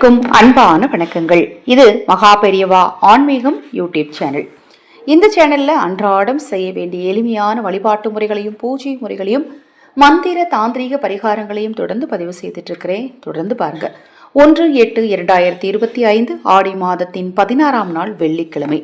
அனைவருக்கும் அன்பான வணக்கங்கள். இது மகா பெரியவா ஆன்மீகம் யூடியூப் சேனல். இந்த சேனல்ல அன்றாடம் செய்ய வேண்டிய எளிமையான வழிபாட்டு முறைகளையும் பூஜை முறைகளையும் மந்திர தாந்திரீக பரிகாரங்களையும் தொடர்ந்து பதிவு செய்துட்டு இருக்கிறேன் தொடர்ந்து பாருங்க. ஒன்று எட்டு இரண்டாயிரத்தி இருபத்தி ஐந்து ஆடி மாதத்தின் பதினாறாம் நாள் வெள்ளிக்கிழமை.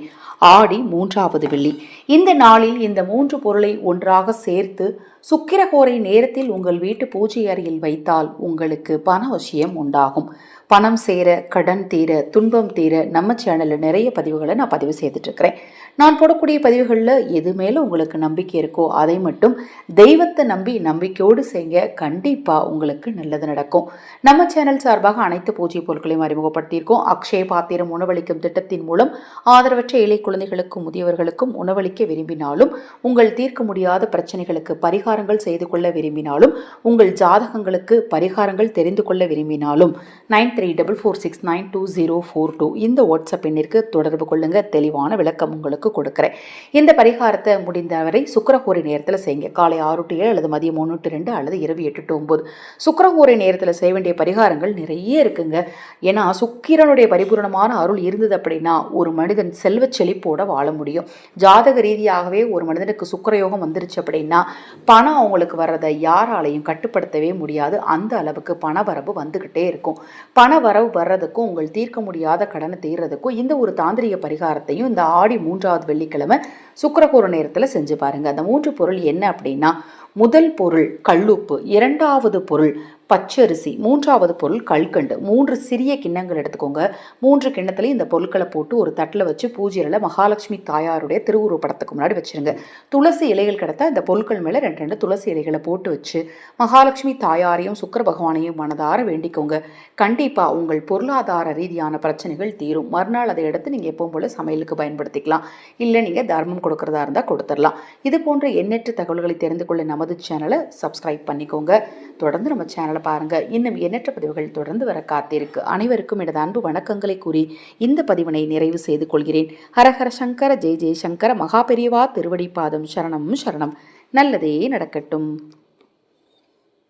ஆடி மூன்றாவது வெள்ளி. இந்த நாளில் இந்த மூன்று பொருளை ஒன்றாக சேர்த்து சுக்கிரகோரை நேரத்தில் உங்கள் வீட்டு பூஜை அறையில் வைத்தால் உங்களுக்கு பண அவசியம் உண்டாகும். பணம் சேர கடன் தீர துன்பம் தீர நம்ம சேனலில் நிறைய பதிவுகளை நான் பதிவு செய்துட்டு இருக்கிறேன். நான் போடக்கூடிய பதிவுகளில் எது மேலே உங்களுக்கு நம்பிக்கை இருக்கோ அதை மட்டும் தெய்வத்தை நம்பி நம்பிக்கையோடு செய்ய கண்டிப்பாக உங்களுக்கு நல்லது நடக்கும். நம்ம சேனல் சார்பாக அனைத்து பூஜை பொருட்களையும் அறிமுகப்படுத்தியிருக்கோம். அக்ஷய பாத்திரம் உணவளிக்கும் திட்டத்தின் மூலம் ஆதரவற்ற ஏழை குழந்தைகளுக்கும் முதியவர்களுக்கும் உணவளிக்க விரும்பினாலும் உங்கள் தீர்க்க முடியாத பிரச்சனைகளுக்கு பரிகாரங்கள் செய்து கொள்ள விரும்பினாலும் உங்கள் ஜாதகங்களுக்கு பரிகாரங்கள் தெரிந்து கொள்ள விரும்பினாலும் nine three double four six nine two zero four two இந்த வாட்ஸ்அப் எண்ணிற்கு தொடர்பு கொள்ளுங்க. தெளிவான விளக்கம் உங்களுக்கு கொடுக்குறேன். இந்த பரிகாரத்தை முடிந்தவரை சுக்கரஹோரை நேரத்தில் செய்யுங்க. காலை ஆறு டு ஏழு அல்லது மதியம் மூணு டு ரெண்டு அல்லது இரவு எட்டு டு ஒம்பது சுக்கரஹோரை நேரத்தில் செய்ய வேண்டிய பரிகாரங்கள் நிறைய இருக்குங்க. ஏன்னா சுக்கிரனுடைய பரிபூரணமான அருள் இருந்தது அப்படின்னா ஒரு மனிதன் செல்வ செழிப்போட வாழ முடியும். ஜாதக ரீதியாகவே ஒரு மனிதனுக்கு சுக்கரயோகம் வந்துருச்சு அப்படின்னா பணம் அவங்களுக்கு வர்றதை யாராலையும் கட்டுப்படுத்தவே முடியாது. அந்த அளவுக்கு பணவரவு வந்துக்கிட்டே இருக்கும். பணவரவு வர்றதுக்கும் உங்கள் தீர்க்க முடியாத கடனை தீர்றதுக்கும் இந்த ஒரு தாந்திரிக பரிகாரத்தையும் இந்த ஆடி மூன்றாவது வெள்ளிக்கிழமை சுக்கரகூர நேரத்தில் செஞ்சு பாருங்கள் அந்த மூன்று பொருள் என்ன அப்படின்னா முதல் பொருள் கல்லுப்பு இரண்டாவது பொருள் பச்சரிசி மூன்றாவது பொருள் கல்கண்டு. மூன்று சிறிய கிண்ணங்கள் எடுத்துக்கோங்க. மூன்று கிண்ணத்துலேயும் இந்த பொருட்களை போட்டு ஒரு தட்டில் வச்சு பூஜையில் மகாலட்சுமி தாயாருடைய திருவுருவ படத்துக்கு முன்னாடி வச்சிருங்க. துளசி இலைகள் கிடத்தா இந்த பொருட்கள் மேலே ரெண்டு ரெண்டு துளசி இலைகளை போட்டு வச்சு மகாலட்சுமி தாயாரையும் சுக்கர பகவானையும் மனதார வேண்டிக்கோங்க. கண்டிப்பாக உங்கள் பொருளாதார ரீதியான பிரச்சனைகள் தீரும். மறுநாள் அதை எடுத்து நீங்கள் எப்பவும் போல் சமையலுக்கு பயன்படுத்திக்கலாம். இல்லை நீங்கள் தர்மம் கொடுக்கறதா இருந்தால் கொடுத்துடலாம். இது போன்ற எண்ணற்ற தகவல்களை தெரிந்து கொள்ள நமது சேனலை சப்ஸ்கிரைப் பண்ணிக்கோங்க. தொடர்ந்து நம்ம சேனல் பாருங்கள் இன்னும் எண்ணற்ற பதிவுகள் தொடர்ந்து வர காத்திருக்கு. அனைவருக்கும் எனது அன்பு வணக்கங்களை கூறி இந்த பதிவினை நிறைவு செய்து கொள்கிறேன். ஹரஹர சங்கர ஜெய் ஜெய் சங்கர மகா திருவடிப்பாதம் சரணம் சரணம். நல்லதே நடக்கட்டும்.